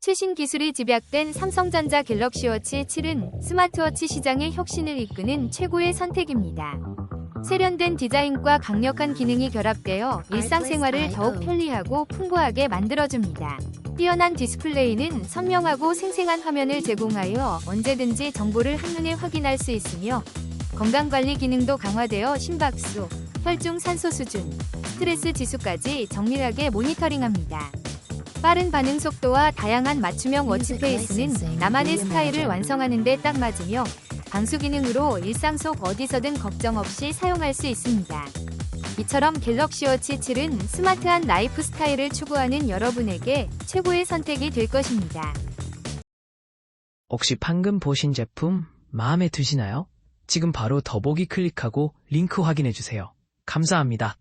최신 기술이 집약된 삼성전자 갤럭시 워치 7은 스마트워치 시장의 혁신을 이끄는 최고의 선택입니다. 세련된 디자인과 강력한 기능이 결합되어 일상생활을 더욱 편리하고 풍부하게 만들어줍니다. 뛰어난 디스플레이는 선명하고 생생한 화면을 제공하여 언제든지 정보를 한눈에 확인할 수 있으며 건강관리 기능도 강화되어 심박수, 혈중 산소 수준, 스트레스 지수까지 정밀하게 모니터링합니다. 빠른 반응 속도와 다양한 맞춤형 워치페이스는 나만의 스타일을 완성하는 데 딱 맞으며 방수 기능으로 일상 속 어디서든 걱정 없이 사용할 수 있습니다. 이처럼 갤럭시 워치 7은 스마트한 라이프 스타일을 추구하는 여러분에게 최고의 선택이 될 것입니다. 혹시 방금 보신 제품 마음에 드시나요? 지금 바로 더보기 클릭하고 링크 확인해 주세요. 감사합니다.